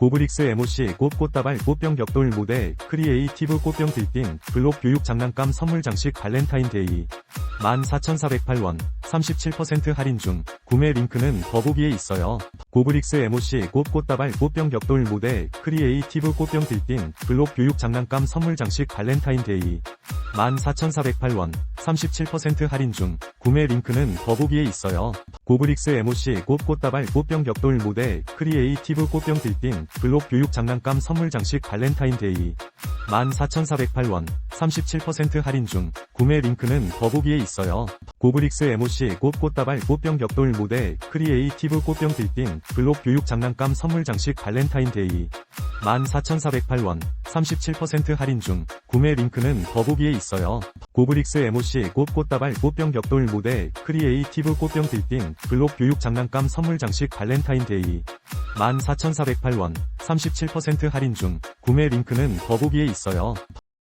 고브릭스 MOC 꽃 꽃다발 꽃병 격돌 모델 크리에이티브 꽃병 들빙 블록 교육 장난감 선물 장식 발렌타인데이 14,408원 37% 할인 중 구매 링크는 더보기에 있어요. 고브릭스 MOC 꽃 꽃다발 꽃병 격돌 모델 크리에이티브 꽃병 들빙 블록 교육 장난감 선물 장식 발렌타인데이 14,408원 37% 할인 중 구매 링크는 더보기에 있어요. 고브릭스 MOC 꽃 꽃다발 꽃병 격돌 모델 크리에이티브 꽃병 들빙 블록 교육 장난감 선물 장식 발렌타인데이 14,408원 37% 할인 중 구매 링크는 더보기에 있어요. 고브릭스 MOC 꽃 꽃다발 꽃병 격돌 모델 크리에이티브 꽃병 들빙 블록 교육 장난감 선물 장식 발렌타인데이 14,408원 37% 할인 중 구매 링크는 더보기에 있어요. 고브릭스 MOC 꽃 꽃다발 꽃병 격돌 모델 크리에이티브 꽃병 들빙 블록 교육 장난감 선물 장식 발렌타인데이 14,408원 37% 할인 중 구매 링크는 더보기에 있어요.